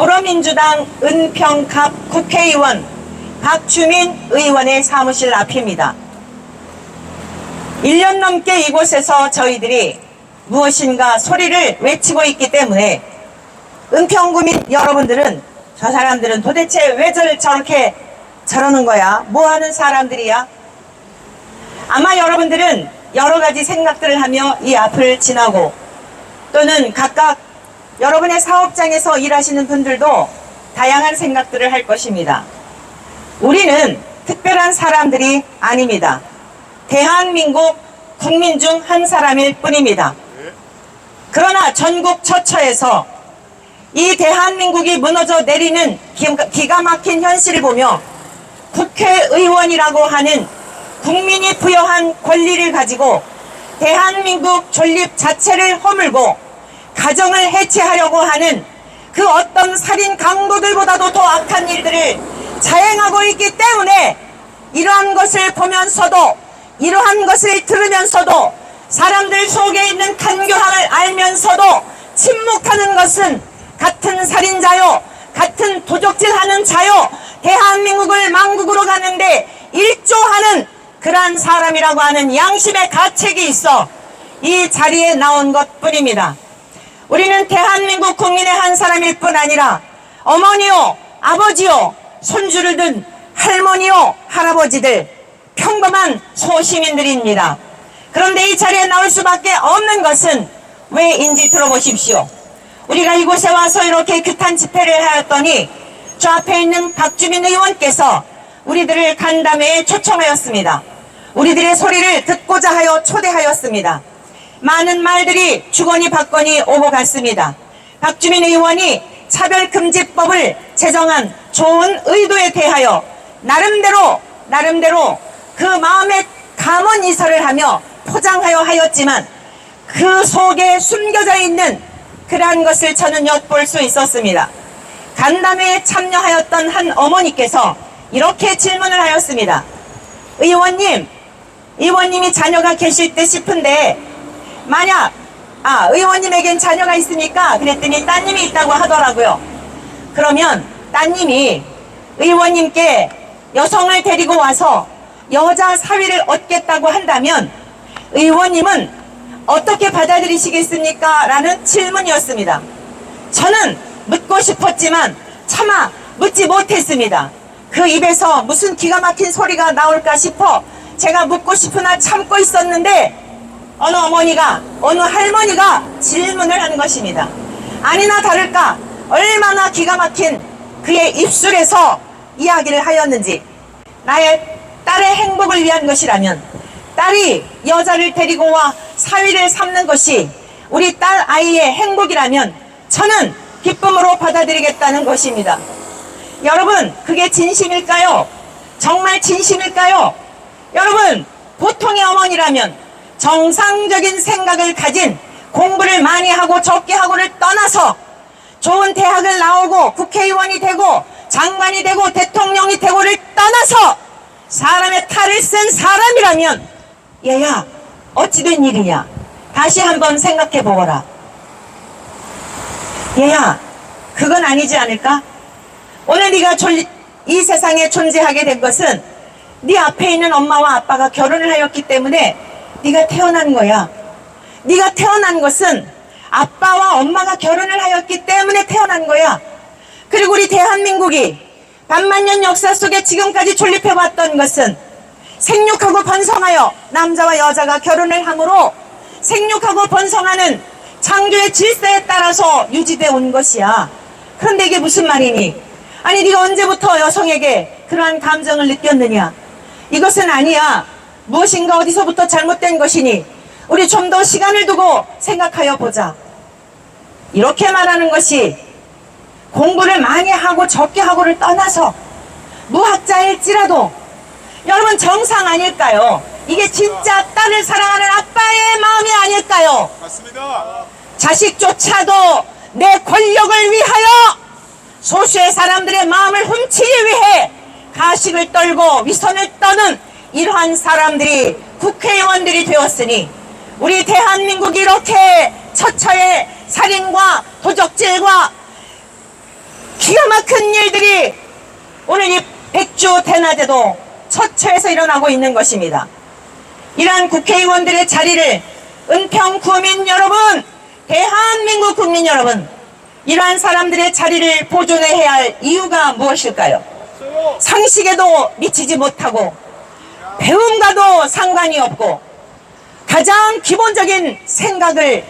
더불어민주당 은평갑 국회의원 박주민 의원의 사무실 앞입니다. 1년 넘게 이곳에서 저희들이 무엇인가 소리를 외치고 있기 때문에 은평구민 여러분들은 저 사람들은 도대체 왜 저- 저렇게 저러는 거야? 뭐 하는 사람들이야? 아마 여러분들은 여러 가지 생각들을 하며 이 앞을 지나고 또는 각각 여러분의 사업장에서 일하시는 분들도 다양한 생각들을 할 것입니다. 우리는 특별한 사람들이 아닙니다. 대한민국 국민 중 한 사람일 뿐입니다. 그러나 전국 처처에서 이 대한민국이 무너져 내리는 기- 기가 막힌 현실을 보며 국회의원이라고 하는 국민이 부여한 권리를 가지고 대한민국 존립 자체를 허물고 가정을 해체하려고 하는 그 어떤 살인 강도들보다도 더 악한 일들을 자행하고 있기 때문에 이러한 것을 보면서도 이러한 것을 들으면서도 사람들 속에 있는 간교함을 알면서도 침묵하는 것은 같은 살인자요 같은 도적질하는 자요 대한민국을 망국으로 가는데 일조하는 그러한 사람이라고 하는 양심의 가책이 있어 이 자리에 나온 것 뿐입니다. 우리는 대한민국 국민의 한 사람일 뿐 아니라 어머니요, 아버지요, 손주를 둔 할머니요, 할아버지들, 평범한 소시민들입니다. 그런데 이 자리에 나올 수밖에 없는 것은 왜인지 들어보십시오. 우리가 이곳에 와서 이렇게 규탄 집회를 하였더니 저 앞에 있는 박주민 의원께서 우리들을 간담회에 초청하였습니다. 우리들의 소리를 듣고자 하여 초대하였습니다. 많은 말들이 주거니 받거니 오고 갔습니다. 박주민 의원이 차별금지법을 제정한 좋은 의도에 대하여 나름대로 나름대로 그 마음의 감언 이설을 하며 포장하여 하였지만 그 속에 숨겨져 있는 그러한 것을 저는 엿볼 수 있었습니다. 간담회에 참여하였던 한 어머니께서 이렇게 질문을 하였습니다. 의원님, 의원님이 자녀가 계실 때 싶은데 만약 아 의원님에겐 자녀가 있습니까? 그랬더니 따님이 있다고 하더라고요. 그러면 따님이 의원님께 여성을 데리고 와서 여자 사위를 얻겠다고 한다면 의원님은 어떻게 받아들이시겠습니까? 라는 질문이었습니다. 저는 묻고 싶었지만 차마 묻지 못했습니다. 그 입에서 무슨 기가 막힌 소리가 나올까 싶어 제가 묻고 싶으나 참고 있었는데 어느 어머니가 어느 할머니가 질문을 한 것입니다. 아니나 다를까 얼마나 기가 막힌 그의 입술에서 이야기를 하였는지 나의 딸의 행복을 위한 것이라면 딸이 여자를 데리고 와 사위를 삼는 것이 우리 딸 아이의 행복이라면 저는 기쁨으로 받아들이겠다는 것입니다. 여러분 그게 진심일까요? 정말 진심일까요? 여러분 보통의 어머니라면 정상적인 생각을 가진 공부를 많이 하고 적게 하고를 떠나서 좋은 대학을 나오고 국회의원이 되고 장관이 되고 대통령이 되고를 떠나서 사람의 탈을 쓴 사람이라면 얘야 어찌 된 일이냐? 다시 한번 생각해 보거라. 얘야 그건 아니지 않을까? 오늘 네가 존- 이 세상에 존재하게 된 것은 네 앞에 있는 엄마와 아빠가 결혼을 하였기 때문에 네가 태어난 거야. 네가 태어난 것은 아빠와 엄마가 결혼을 하였기 때문에 태어난 거야. 그리고 우리 대한민국이 반만년 역사 속에 지금까지 존립해왔던 것은 생육하고 번성하여 남자와 여자가 결혼을 함으로 생육하고 번성하는 창조의 질서에 따라서 유지되어 온 것이야. 그런데 이게 무슨 말이니? 아니 네가 언제부터 여성에게 그러한 감정을 느꼈느냐? 이것은 아니야. 무엇인가 어디서부터 잘못된 것이니 우리 좀 더 시간을 두고 생각하여 보자. 이렇게 말하는 것이 공부를 많이 하고 적게 하고를 떠나서 무학자일지라도 여러분 정상 아닐까요? 이게 진짜 딸을 사랑하는 아빠의 마음이 아닐까요? 맞습니다. 자식조차도 내 권력을 위하여 소수의 사람들의 마음을 훔치기 위해 가식을 떨고 위선을 떠는 이러한 사람들이 국회의원들이 되었으니 우리 대한민국이 이렇게 처처의 살인과 도적질과 기가 막힌 일들이 오늘 이 백주 대낮에도 처처에서 일어나고 있는 것입니다. 이러한 국회의원들의 자리를 은평 구민 여러분, 대한민국 국민 여러분, 이러한 사람들의 자리를 보존해야 할 이유가 무엇일까요? 상식에도 미치지 못하고 배움과도 상관이 없고 가장 기본적인 생각을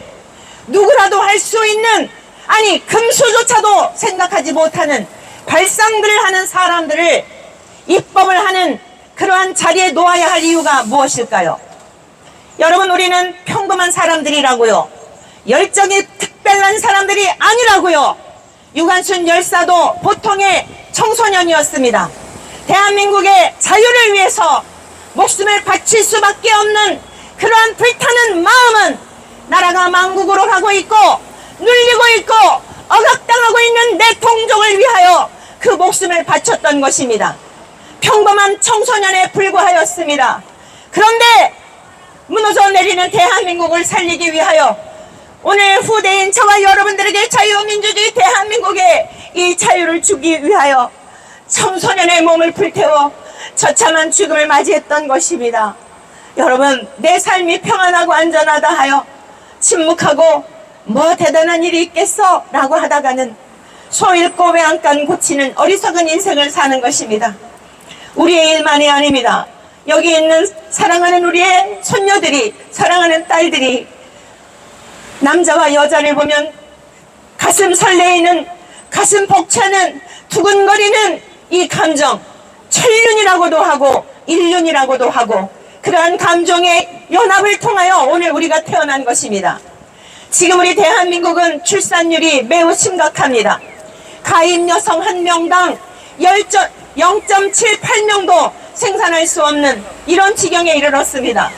누구라도 할 수 있는 아니 금수조차도 생각하지 못하는 발상들을 하는 사람들을 입법을 하는 그러한 자리에 놓아야 할 이유가 무엇일까요? 여러분 우리는 평범한 사람들이라고요. 열정이 특별한 사람들이 아니라고요. 유관순 열사도 보통의 청소년이었습니다. 대한민국의 자유를 위해서 목숨을 바칠 수밖에 없는 그러한 불타는 마음은 나라가 망국으로 가고 있고 눌리고 있고 억압당하고 있는 내 동족을 위하여 그 목숨을 바쳤던 것입니다. 평범한 청소년에 불과하였습니다. 그런데 무너져 내리는 대한민국을 살리기 위하여 오늘 후대인 저와 여러분들에게 자유민주주의 대한민국의 이 자유를 주기 위하여 청소년의 몸을 불태워 처참한 죽음을 맞이했던 것입니다. 여러분, 내 삶이 평안하고 안전하다 하여 침묵하고 뭐 대단한 일이 있겠어? 라고 하다가는 소 잃고 외양간 고치는 어리석은 인생을 사는 것입니다. 우리의 일만이 아닙니다. 여기 있는 사랑하는 우리의 손녀들이, 사랑하는 딸들이 남자와 여자를 보면 가슴 설레이는, 가슴 벅차는, 두근거리는 이 감정, 천륜이라고도 하고, 일륜이라고도 하고, 그러한 감정의 연합을 통하여 오늘 우리가 태어난 것입니다. 지금 우리 대한민국은 출산율이 매우 심각합니다. 가임 여성 한 명당 0.78명도 생산할 수 없는 이런 지경에 이르렀습니다.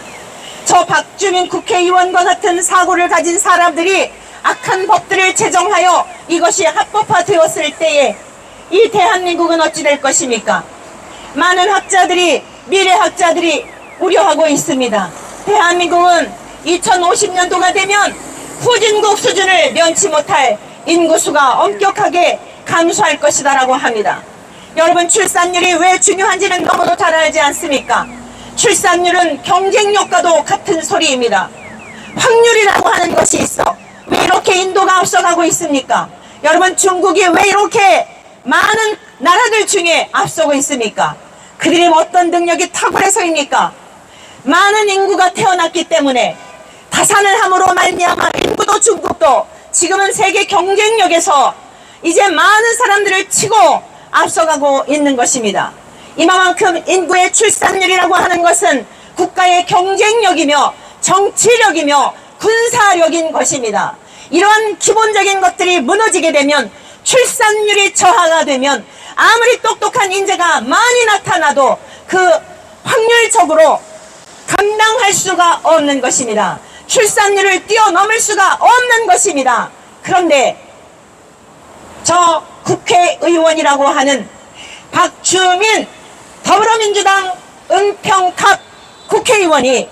저 박주민 국회의원과 같은 사고를 가진 사람들이 악한 법들을 제정하여 이것이 합법화되었을 때에 이 대한민국은 어찌 될 것입니까? 많은 학자들이 미래 학자들이 우려하고 있습니다. 대한민국은 2050년도가 되면 후진국 수준을 면치 못할 인구수가 엄격하게 감소할 것이다라고 합니다. 여러분 출산율이 왜 중요한지는 너무도 잘 알지 않습니까? 출산율은 경쟁력과도 같은 소리입니다. 확률이라고 하는 것이 있어. 왜 이렇게 인도가 앞서가고 있습니까? 여러분 중국이 왜 이렇게 많은 나라들 중에 앞서고 있습니까? 그들이 어떤 능력이 탁월해서입니까? 많은 인구가 태어났기 때문에 다산을 함으로 말미암아 인구도 중국도 지금은 세계 경쟁력에서 이제 많은 사람들을 치고 앞서가고 있는 것입니다. 이만큼 인구의 출산율이라고 하는 것은 국가의 경쟁력이며 정치력이며 군사력인 것입니다. 이러한 기본적인 것들이 무너지게 되면 출산율이 저하가 되면 아무리 똑똑한 인재가 많이 나타나도 그 확률적으로 감당할 수가 없는 것입니다. 출산율을 뛰어넘을 수가 없는 것입니다. 그런데 저 국회의원이라고 하는 박주민 더불어민주당 은평갑 국회의원이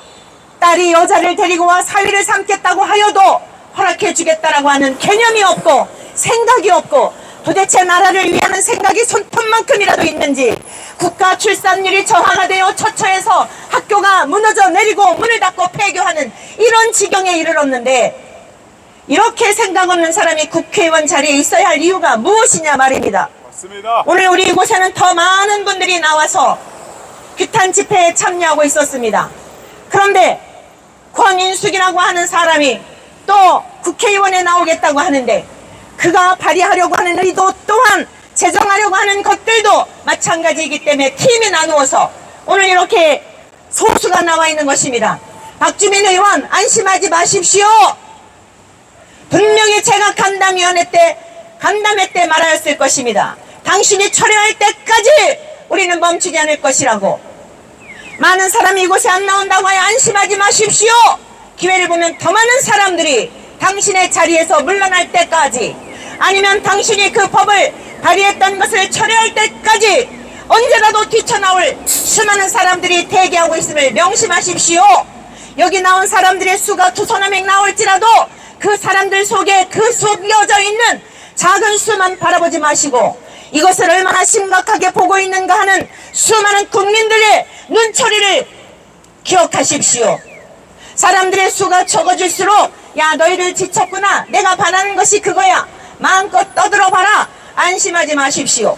딸이 여자를 데리고 와 사위를 삼겠다고 하여도 허락해 주겠다라고 하는 개념이 없고 생각이 없고 도대체 나라를 위하는 생각이 손톱만큼이라도 있는지 국가 출산율이 저하가 되어 처처해서 학교가 무너져 내리고 문을 닫고 폐교하는 이런 지경에 이르렀는데 이렇게 생각 없는 사람이 국회의원 자리에 있어야 할 이유가 무엇이냐 말입니다. 맞습니다. 오늘 우리 이곳에는 더 많은 분들이 나와서 규탄 집회에 참여하고 있었습니다. 그런데 권인숙이라고 하는 사람이 또 국회의원에 나오겠다고 하는데 그가 발의하려고 하는 의도 또한 제정하려고 하는 것들도 마찬가지이기 때문에 팀이 나누어서 오늘 이렇게 소수가 나와 있는 것입니다. 박주민 의원 안심하지 마십시오. 분명히 제가 간담위원회 때 간담회 때 말하였을 것입니다. 당신이 철회할 때까지 우리는 멈추지 않을 것이라고. 많은 사람이 이곳에 안 나온다고 하여 안심하지 마십시오. 기회를 보면 더 많은 사람들이 당신의 자리에서 물러날 때까지 아니면 당신이 그 법을 발의했던 것을 철회할 때까지 언제라도 뛰쳐나올 수많은 사람들이 대기하고 있음을 명심하십시오. 여기 나온 사람들의 수가 두손한명 나올지라도 그 사람들 속에 그 숨겨져 있는 작은 수만 바라보지 마시고 이것을 얼마나 심각하게 보고 있는가 하는 수많은 국민들의 눈초리를 기억하십시오. 사람들의 수가 적어질수록 야 너희들 지쳤구나 내가 바라는 것이 그거야 마음껏 떠들어 봐라 안심하지 마십시오.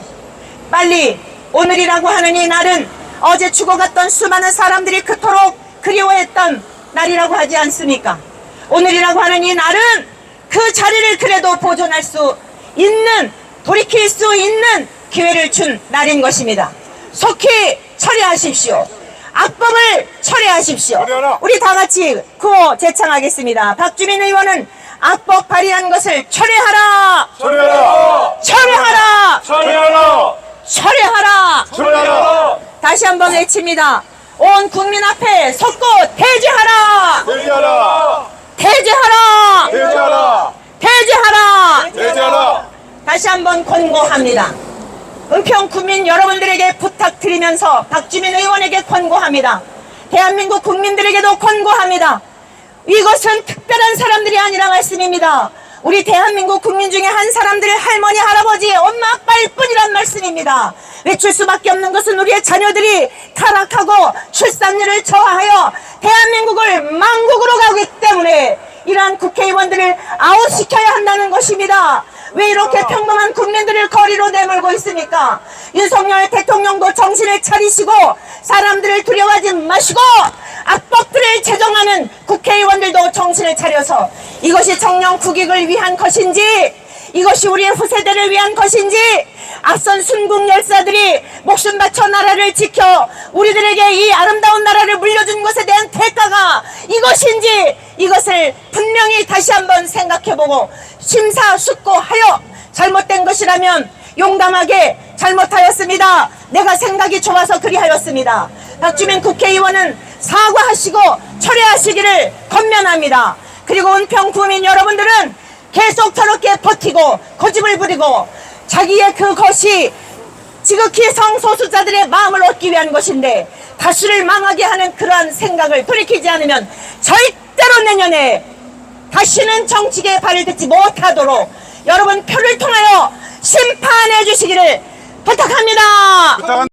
빨리 오늘이라고 하는 이 날은 어제 죽어갔던 수많은 사람들이 그토록 그리워했던 날이라고 하지 않습니까? 오늘이라고 하는 이 날은 그 자리를 그래도 보존할 수 있는 돌이킬 수 있는 기회를 준 날인 것입니다. 속히 처리하십시오. 악법을 처리하십시오. 우리 다 같이 구호 제창하겠습니다. 박주민 의원은 악법 발의한 것을 처리하라! 처리하라! 처리하라! 처리하라! 처리하라! 처리하라! 다시 한번 외칩니다. 온 국민 앞에 섰고 대제하라! 대지하라! 대제하라! 대지하라! 대제하라! 대지하라! 다시 한번 권고합니다. 은평 구민 여러분들에게 부탁드리면서 박주민 의원에게 권고합니다. 대한민국 국민들에게도 권고합니다. 이것은 특별한 사람들이 아니라 말씀입니다. 우리 대한민국 국민 중에 한 사람들의 할머니, 할아버지, 엄마, 아빠일 뿐이란 말씀입니다. 외출 수밖에 없는 것은 우리의 자녀들이 타락하고 출산율을 저하하여 대한민국을 망국으로 가기 때문에 이러한 국회의원들을 아웃시켜야 한다는 것입니다. 왜 이렇게 평범한 국민들을 거리로 내몰고 있습니까? 윤석열 대통령도 정신을 차리시고 사람들을 두려워하지 마시고 악법들을 제정하는 국회의원들도 정신을 차려서 이것이 정령 국익을 위한 것인지 이것이 우리의 후세대를 위한 것인지 앞선 순국 열사들이 목숨 바쳐 나라를 지켜 우리들에게 이 아름다운 나라를 물려준 것에 대한 대가가 이것인지 이것을 분명히 다시 한번 생각해보고 심사숙고하여 잘못된 것이라면 용감하게 잘못하였습니다. 내가 생각이 좋아서 그리하였습니다. 박주민 국회의원은 사과하시고 철회하시기를 건면합니다. 그리고 은평 구민 여러분들은 계속 저렇게 버티고 고집을 부리고 자기의 그것이 지극히 성소수자들의 마음을 얻기 위한 것인데 다수를 망하게 하는 그러한 생각을 돌이키지 않으면 절대로 내년에 다시는 정치계에 발을 듣지 못하도록 여러분 표를 통하여 심판해 주시기를 부탁합니다. 부탁합니다.